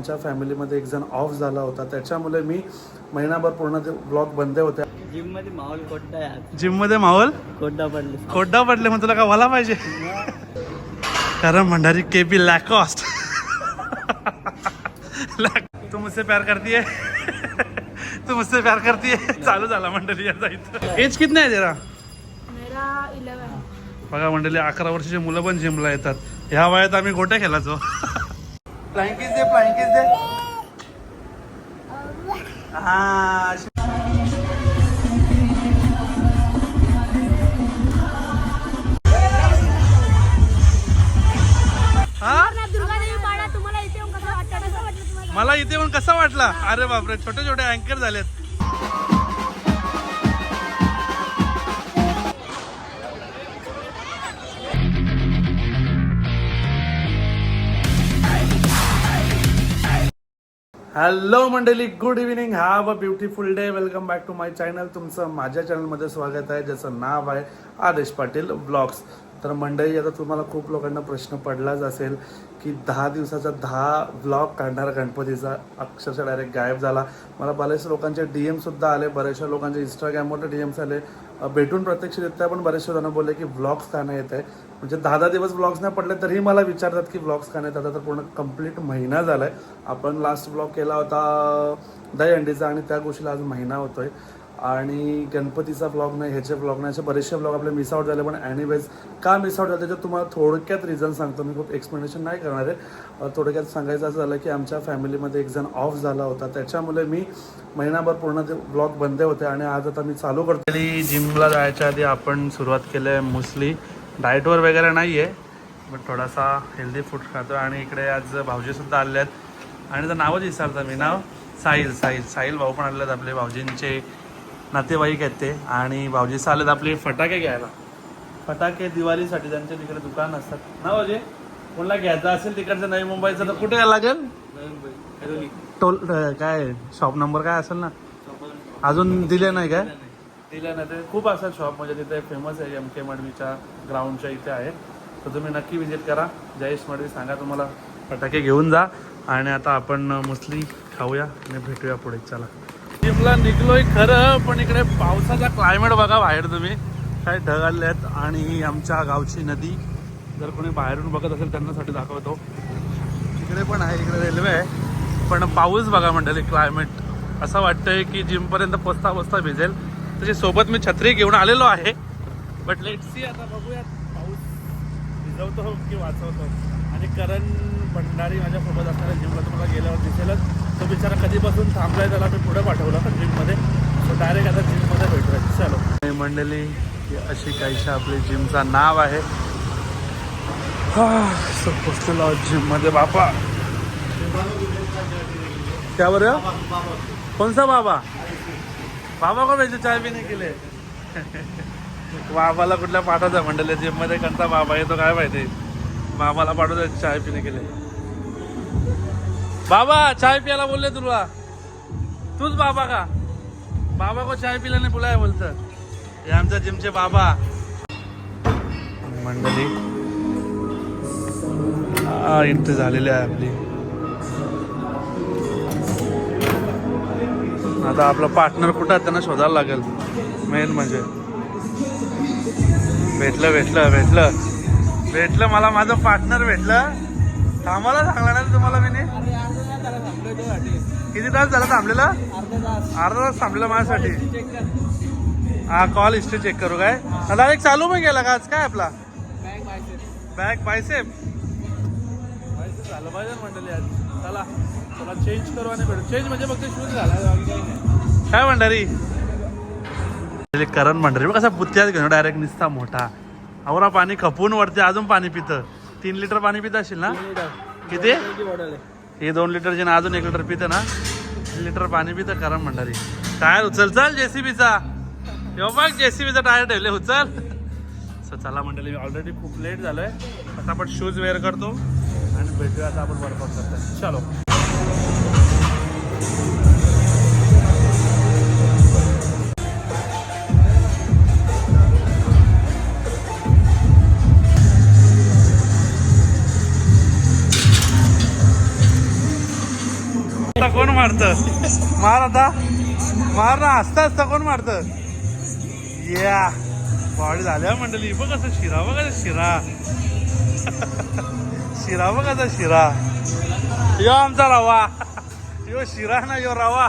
आमच्या फॅमिलीमध्ये एक जण ऑफ झाला होता. त्याच्यामुळे मी महिनाभर पूर्ण ते ब्लॉग बंद होते जिममध्ये माहोल आहे जिममध्ये माहोल? पडले? खोड्डा पडले मग तुला का मला पाहिजे? कारण भंडारी के पी लॅकॉस्ट तू मुझसे प्यार करती है तू मुझसे प्यार करती है चालू झाला मंडळी याचा इथं. एज किती आहे जरा? बघा मंडळी अकरा वर्षाची मुलं पण जिमला येतात. ह्या वयात आम्ही गोट्या खेळायचो. फ्लाइंग किस दे फ्लाइंग किस दे. हा हा? मला इथे येऊन कसा वाटला? अरे बापरे छोटे छोटे अँकर झालेत. हॅलो मंडळी. Good evening have a beautiful day welcome back to my channel तुमचं माझ्या चॅनलमध्ये स्वागत आहे. ज्याचं नाव आहे आदेश पाटील ब्लॉग्स तर मंडळी आता तुम्हाला खूप लोकांना प्रश्न पडलाच असेल की दहा दिवसाचा दहा ब्लॉग काढणारा गणपतीचा अक्षरशः डायरेक्ट गायब झाला. मला बऱ्याचशा लोकांचे डी एमसुद्धा आले बऱ्याचशा लोकांचे इंस्टाग्रामवर डी एम्स आले. भेटून प्रत्यक्ष देत पण बरेचसे जण बोलले की ब्लॉग्स का नाही येत आहे म्हणजे दहा दहा दिवस ब्लॉग्स नाही पडले तरीही मला विचारतात की ब्लॉग्स का नाही येतात तर पूर्ण कंप्लीट महिना झाला आहे आपण लास्ट ब्लॉग केला होता दहीहंडीचा आणि त्या गोष्टीला आज महिना होतो आहे आणि गणपतीचा ब्लॉग नाही ह्याचे ब्लॉग नाही असे बरेचसे ब्लॉग आपले मिस आउट झाले पण ॲनिवेज का मिस आउट झाले त्याच्यात तुम्हाला थोडक्यात रिझन सांगतो. मी खूप एक्सप्लेनेशन नाही करणार आहे. थोडक्यात सांगायचं असं झालं की आमच्या फॅमिलीमध्ये एक जण ऑफ झाला होता. त्याच्यामुळे मी महिनाभर पूर्ण ते ब्लॉग बंद होते आणि आज आता मी चालू करतो. जिमला जायच्या आधी आपण सुरुवात केली आहे मोस्टली डाएटवर वगैरे नाही आहे पण थोडासा हेल्दी फूड खातो आणि इकडे आज भाऊजीसुद्धा आले आहेत आणि तर नावच विचारतं मी. नाव साहिल साहिल. साहिल भाऊ पण आले आहेत आपले. भाऊजींचे नातेवाईक आहेत ते आणि भाऊजी आलेत आपले फटाके घ्यायला. फटाके दिवाळीसाठी त्यांचे तिकडे दुकान असतात. ना भाऊजी? कोणाला घ्यायचं असेल तिकडचं? नवी मुंबईचं तर कुठे यायला लागेल? टोल काय शॉप नंबर काय असेल ना? अजून दिले नाही काय दिले नाही. ते खूप असतात शॉप. म्हणजे तिथे फेमस आहे एम के मडवीच्या ग्राउंडच्या इथे आहे. तर तुम्ही नक्की विजिट करा. जयेश मडवी. सांगा तुम्हाला. फटाके घेऊन जा. आणि आता आपण अं, खाऊया आणि भेटूया पुढे. चला. ट्रिपला निघलोय खरं पण इकडे पावसाचा क्लायमेट बघा बाहेर तुम्ही. काय ढग आले आहेत आणि आमच्या गावची नदी जर कोणी बाहेरून बघत असेल त्यांनासाठी दाखवतो. इकडे पण आहे इकडे रेल्वे आहे. पण पाऊस बघा मंडळी क्लायमेट असं वाटतंय की जिमपर्यंत पोचता पोचता भिजेल. त्याच्या सोबत मी छत्री घेऊन आलेलो आहे. बट लेट सी आता बघूयात पाऊस भिजवतो की वाचवतो. आणि करण भंडारी माझ्यासोबत असणाऱ्या जिमला तुम्हाला गेल्यावर दिसेलच. तो बिचारा कधीपासून थांबलाय त्याला मी पुढे पाठवलं जिममध्ये तो डायरेक्ट आता जिममध्ये भेटूया चलो. मंडळी अशी काहीशा आपली जिमचा नाव आहे. सो पोचलेलो जिममध्ये बापा. त्या बोल रहे हो? बाबा? बाबा को भेटू चाय पिणे केले बाबाला कुठल्या पाठवता मंडळी? जिममध्ये कोणता बाबा येतो काय माहिती? बाबाला पाठवतो चाय पिणे केले बाबा चाय पियाला बोलले तुला. तूच बाबा का? बाबा को चाय पिल्याने बोलाय बोलतं. हे आमच्या जिमचे बाबा. मंडळी हा इथे झालेली आहे आपली. आता आपला पार्टनर कुठं आहे त्यांना शोधायला लागेल. मेन म्हणजे. भेटलं भेटलं भेटलं. भेटलं मला माझं पार्टनर भेटलं. थांबायला सांगला ना तुम्हाला मी किती तास झाला थांबलेला? अर्धा तास. थांबलेला माझ्यासाठी. हा कॉल हिस्ट्री चेक करू काय? आता एक चालू पण गेला का आज? काय आपला? बॅग बायसेप झालं पाहिजे मंडळी आज. चला चला चेंज करू आणि भेटू. चेंज म्हणजे फक्त शूज झाला. काय भंडारी करण भंडारी बघ कसा पुत्यात घेऊन डायरेक्ट निसता मोठा. आवरा पाणी खपून वरते अजून पाणी पितं. तीन लिटर पाणी पित असेल ना? किती? हे दोन लिटरचे ना अजून एक लिटर पितं ना लिटर पाणी पितं करा म्हणणारी टायर उचल चल जेसीबीचा. किंवा बघ जेसीबीचा टायर ठेवले उचल. सो चला मंडळी ऑलरेडी खूप लेट झालोय. आता आपण शूज वेअर करतो. आणि भेटूया आता आपण वर्कआउट करतो चलो. मारत. मार आता. मार ना हसता हसता कोण मारत? या. बॉडी झाल्या मंडळी. बघ कसं शिरा बघ कसं शिरा. शिरा बघ कसा शिरा. यो आमचा रवा. यो शिरा ना यो रवा.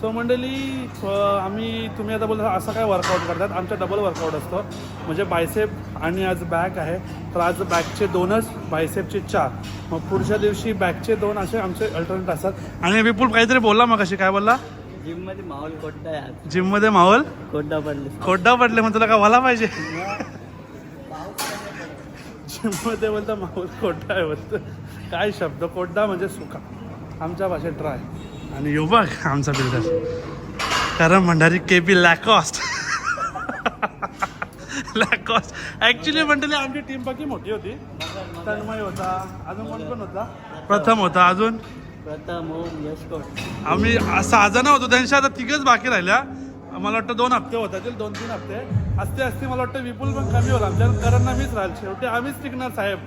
सो मंडळी आम्ही तुम्ही आता बोलता असं काय वर्कआउट करतात? आमचा डबल वर्कआउट असतो. म्हणजे बायसेप आणि आज बॅक आहे. तर आज बॅकचे दोनच बायसेपचे चार. मग पुढच्या दिवशी बॅकचे दोन असे आमचे अल्टरनेट असतात. आणि विपुल काहीतरी बोलला मग कशी काय बोलला? जिममध्ये माहोल आज. जिममध्ये माहोल? कोणता पडले. कोड्डा पडले मग तुला का व्हायला पाहिजे? जिममध्ये बोलता माहोल कोड्डा आहे बोलतो काय शब्द? कोड्डा म्हणजे सुका. आमच्या भाषेत ट्राय आणि यो बघ आमचा बिल्डर. कारण Bhandari K P Lacoste Lacoste actually मंडळी आमची टीम बाकी मोठी होती. तन्मय होता. अजून कोण कोण होता? प्रथम होता. अजून? प्रथम आम्ही सहा जण होतो. त्यांच्या आता तिघच बाकी राहिल्या. मला वाटतं दोन हप्ते होता दोन तीन हप्ते. असते असते मला वाटतं विपुल पण कमी होईल. आमच्या कारण मीच राहील. शेवटी आम्हीच टिकणार साहेब.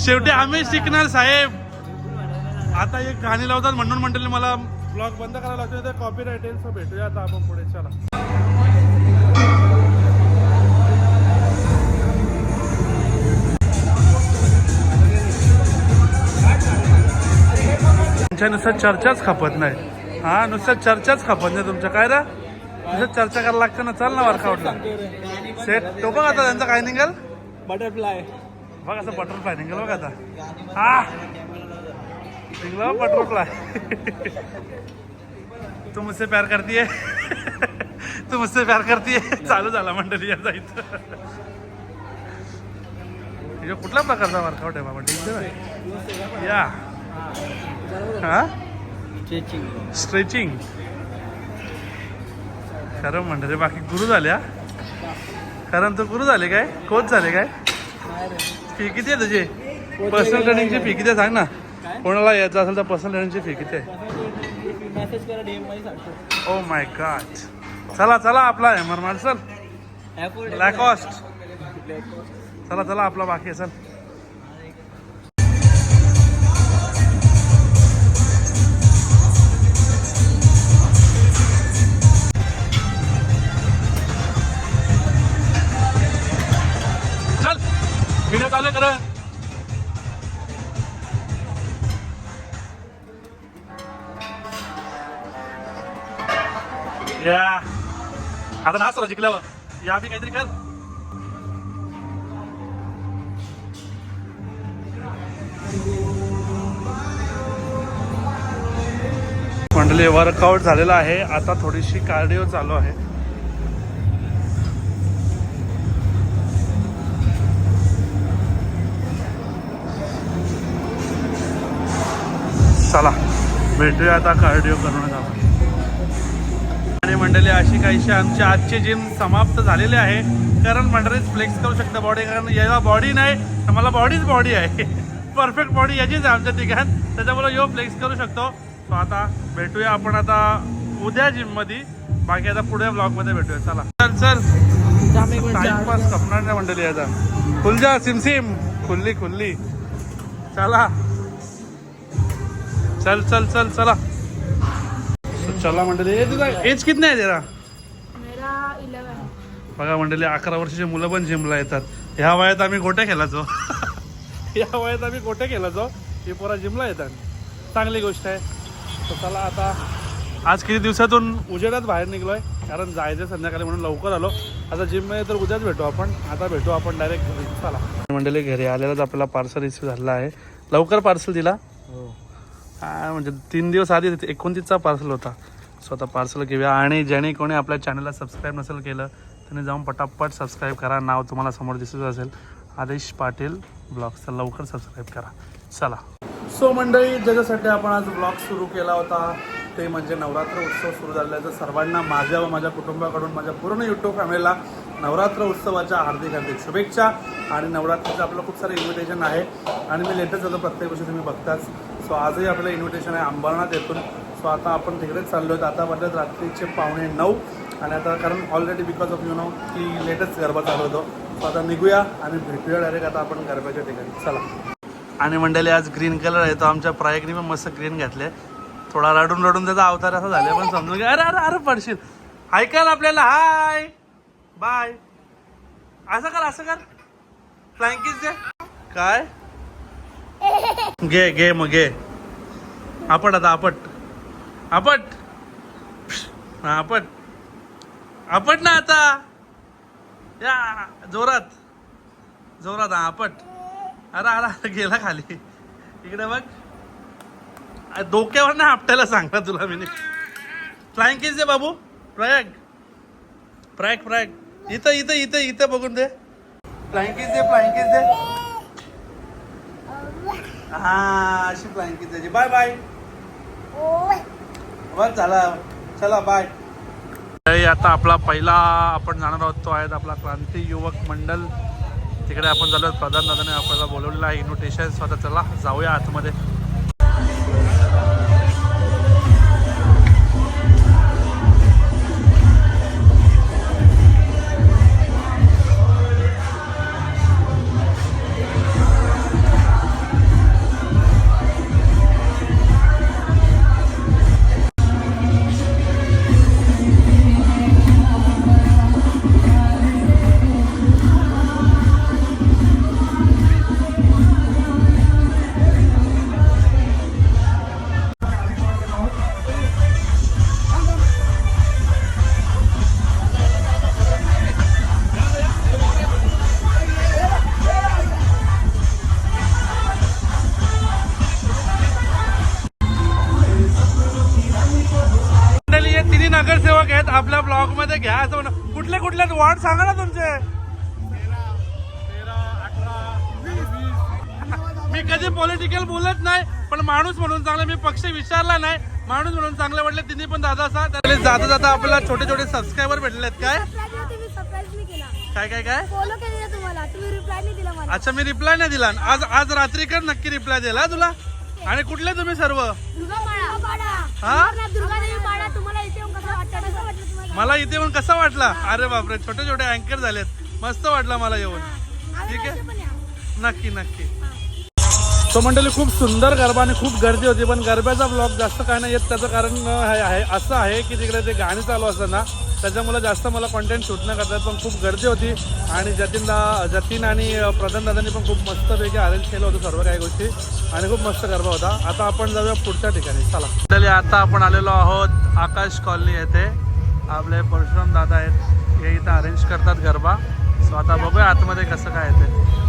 शेवटी आम्हीच टिकणार साहेब. आता एक गाणी लावतात म्हणून म्हणतील मला ब्लॉग बंद करायला लागतो तर कॉपी राईट येईल सो भेटूया आता आपण पुढे. चला. नुसतं चर्चाच खपत नाही. हा नुसतं चर्चाच खपत नाही तुमच्या. काय रे? नुसतं चर्चा करायला लागतं ना. चल ना वर्कआउटला सेट तो बघ आता त्यांचं काय निघेल. बटरफ्लाय बघ असं बटरफ्लाय निघेल बघ आता. हा. निघलं बटरफ्लाय तू मुझसे प्यार करती है। तू मुझसे प्यार करती है। चालू झाला मंडळी याचा इथं। हे कुठल्या प्रकारचा वर्कआउट आहे बाबा डेंजर आहे या. हा? स्ट्रेचिंग स्ट्रेचिंग खरं म्हणतं रे बाकी गुरु झाल्या कारण तू गुरु झाले काय? कोच झाले काय? फी किती आहे तुझी? पर्सनल ट्रेनिंगची फी किती आहे? सांग ना. कोणाला यायचं असेल तर पर्सनल ट्रेनिंगची फी किती आहे? ओ माय गॉड चला चला आपला एमर मार्शल ॲपवर लॅकॉस्ट चला चला आपला बाकी आहे आता या बी काहीतरी कर. मंडळी वर्कआउट झालेला आहे. आता थोडीशी कार्डिओ चालू आहे. चला भेटूया आता कार्डिओ करून आपण मंडळी अशी काहीशी आमची आजची जिम समाप्त झालेली आहे. कारण मंडळीच फ्लेक्स करू शकता बॉडी कारण याला बॉडी नाही तर मला बॉडीच बॉडी आहे. परफेक्ट बॉडी याचीच आहे आमच्या तिघात. त्याच्यामुळे यो फ्लेक्स करू शकतो. सो आता भेटूया आपण आता उद्या जिममध्ये बाकी आता पुढे ब्लॉगमध्ये भेटूया. चला. चल चल. टाइमपास कपणार नाही मंडळी आता. खुल जा सिम सिम. खुल्ली खुल्ली. चला. चल चल चल चला. चला मंडळी. ए, तुझा एज किती आहे तेरा मेरा इलेवन बघा मंडळी अकरा वर्षाची मुलं पण जिमला येतात. ह्या वयात आम्ही गोट्या खेळायचो. या वयात आम्ही गोट्या खेळायचो. ही पोरा जिमला येतात. चांगली गोष्ट आहे. तर चला आता आज किती दिवसातून उजेडात बाहेर निघलोय. कारण जायचं संध्याकाळी म्हणून लवकर आलो. आता जिममध्ये तर उद्याच भेटू आपण. आता भेटू आपण डायरेक्ट घरी. चला. मंडळी घरी आलेलाच आपल्याला पार्सल रिसिव्ह झाला आहे. लवकर पार्सल दिला. हो. हा म्हणजे तीन दिवस आधी एकोणतीसचा पार्सल होता. स्वतः पार्सल घेऊया. आणि ज्याने कोणी आपल्या चॅनलला सबस्क्राईब नसेल केलं त्याने जाऊन पटापट सबस्क्राईब करा. नाव तुम्हाला समोर दिसत असेल. आदेश पाटील ब्लॉगचं लवकर सबस्क्राईब करा. चला. सो मंडळी ज्याच्यासाठी आपण आज ब्लॉग सुरू केला होता ते म्हणजे नवरात्र उत्सव सुरू झालेला तर सर्वांना माझ्या व माझ्या कुटुंबाकडून माझ्या पूर्ण यूट्यूब फॅमिलीला नवरात्र उत्सवाच्या हार्दिक हार्दिक शुभेच्छा. आणि नवरात्रीचं आपलं खूप सारं इन्व्हिटेशन आहे. आणि मी लेटेस्ट जातो प्रत्येक गोष्टी तुम्ही बघताच. सो आजही आपलं इन्व्हिटेशन आहे अंबरनाथ येथून. सो आता आपण तिकडेच चाललो आहेत. आता वाजत रात्रीचे पावणे नऊ. आणि आता कारण already because of you know की लेटेस्ट गरबा चालू होतो. सो आता निघूया आणि भेटूया डायरेक्ट आता आपण गरब्याच्या ठिकाणी. चला. आणि मंडळी आज ग्रीन कलर आहे. तो आमच्या प्रायकनी पण मस्त ग्रीन घातले थोडा रडून रडून त्याचा अवतार असा झाला पण समजून घ्या. अरे अरे अरे पडशील. ऐकाल आपल्याला. हाय. बाय. असं कर असं कर. फ्लँकीज दे. काय? घे घे मग घे. आपट आता आपट. आपट. हा, आपट. आपट ना आता. या जोरात. जोरात हा आपट. अरे अरे गेला खाली. इकडे बघ. अरे डोक्यावर ना आपट्याला सांगा तुला मी फ्लाइंग किस दे बाबू. प्रयाग. प्रयाग प्रयाग. इथं इथं इथं इथं बघून दे. फ्लाइंग किस दे फ्लाइंग किस दे. हा अशी फ्लाइंग किस द्यायची. बाय बाय बस झाला. चला बाय आता आपला पहिला आपण जाणार आहोत तो आहे आपला क्रांती युवक मंडल. तिकडे आपण झालो प्रधान दादाने आपल्याला बोलवलेलं आहे इन्व्हिटेशन स्वतः चला जाऊया आतमध्ये. मध्ये घ्या. असं म्हणा. कुठले कुठले वॉर्ड सांगा ना तुमचे. मी कधी पॉलिटिकल बोलत नाही पण माणूस म्हणून चांगला. मी पक्ष विचारला नाही. माणूस म्हणून चांगले वाटले तिन्ही पण दादा असा जाता जाता आपल्याला छोटे छोटे सबस्क्रायबर भेटले आहेत काय काय काय? तुम्हाला अच्छा मी रिप्लाय नाही दिला. आज आज रात्री कर नक्की रिप्लाय दिला तुला? आणि कुठले तुम्ही सर्व? हा? मला इथे येऊन कसा वाटला? अरे बापरे छोटे छोटे अँकर झालेत. मस्त वाटलं मला येऊन. ठीक आहे. नक्की नक्की. तो मंडळी खूप सुंदर गरबा आणि खूप गर्दी होती पण गरब्याचा ब्लॉग जास्त काय नाही येत त्याचं कारण आहे असं आहे की तिकडे ते गाणी चालू असतं ना त्याच्यामुळे जास्त मला कॉन्टेंट शूट नाही करतात पण खूप गर्दी होती. आणि जतीन दा जतीन आणि प्रधान दादांनी पण खूप मस्तपैकी अरेंज केलं होतं सर्व काही गोष्टी. आणि खूप मस्त गरबा होता. आता आपण जाऊया पुढच्या ठिकाणी. चला. आता आपण आलेलो आहोत आकाश कॉलनी येथे. आपले परशुराम दादा आहेत. हे इथं अरेंज करतात गरबा. सो आता बघूया आतमध्ये कसं काय ते.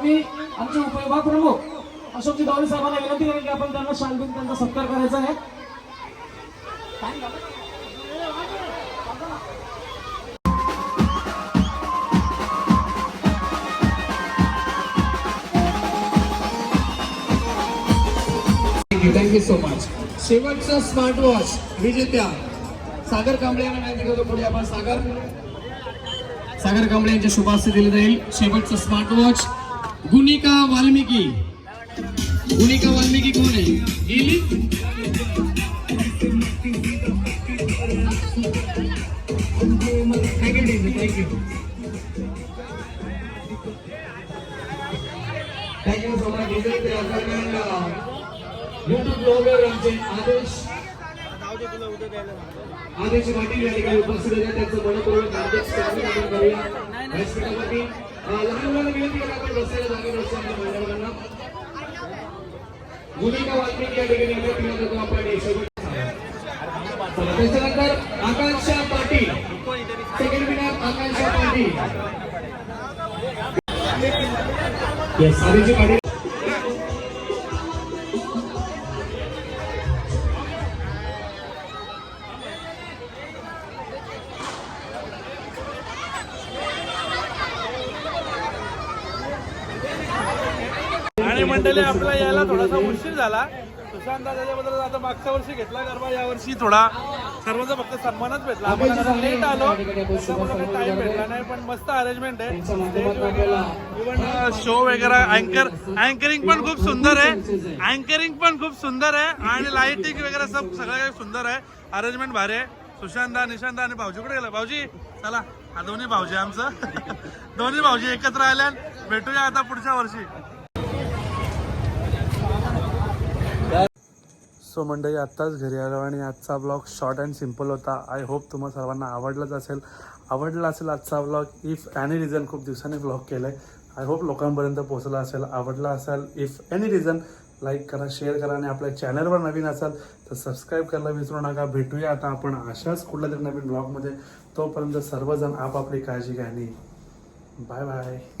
त्यांचं आमचे उपविभाग प्रमुख अशोकजी दौरे साहेबांना विनंती करेल की आपण त्यांना सांगून त्यांचा सत्कार करायचा आहे. थँक्यू सो मच शेवटचं स्मार्ट वॉच विजेत्या. सागर कांबळे यांना विनंती करतो पुढे आपण सागर. सागर कांबळे यांच्या शुभास्ते दिले जाईल. शेवटचं स्मार्ट वॉच गुनिका वाल्मिकी. गुनिका वाल्मिकी कोण आहे? गेली? Thank you thank you so much YouTube blogger आमचे आदेश आदेश पाटील या ठिकाणी उपस्थित होते त्यांचं मनपूर्वक हार्दिक स्वागत आपण करूया. व्यासपीठावरती लहान मुलांना विनंती करा आपण बसायला जागा नसते आपल्या मान्यवरांना भूमिका वाल्मिकी या ठिकाणी आपण पिढ्या जातो आपण शेवट चला, त्याच्यानंतर Akanksha Patil. Second winner Akanksha Patil. Patil. झाला सुशांत त्याच्याबद्दल आता मागच्या वर्षी घेतला गरबा या वर्षी थोडा सर्वांचा फक्त सन्मानच भेटला. आपण लेट आलो. टाइम भेटला नाही पण मस्त अरेंजमेंट आहे. स्टेज वगैरे इव्हन शो वगैरे अँकर अँकरिंग पण खूप सुंदर आहे. अँकरिंग पण खूप सुंदर आहे. आणि लाइटिंग वगैरे सब सगळं काही सुंदर आहे. अरेंजमेंट भारी आहे. सुशांत निशांत आणि भाऊजीकडे गेला? भाऊजी चला. हा दोन्ही भाऊजी आमचं. दोन्ही भाऊजी एकत्र आल्या भेटूया आता पुढच्या वर्षी. सो मंडळी आत्ताच घरी आलो आणि आजचा ब्लॉग शॉर्ट अँड सिंपल होता. आय होप तुम्हाला सर्वांना आवडलाच असेल. आवडला असेल आजचा ब्लॉग इफ एनी रिझन खूप दिवसांनी ब्लॉग केला आहे आय होप लोकांपर्यंत पोहोचला असेल आवडला असेल. इफ एनी रिझन लाईक करा शेअर करा आणि आपल्या चॅनलवर नवीन असाल तर सबस्क्राईब करायला विसरू नका. भेटूया आता आपण अशाच कुठल्या तरी नवीन ब्लॉगमध्ये तोपर्यंत सर्वजण आपापली काळजी घ्या आणि बाय बाय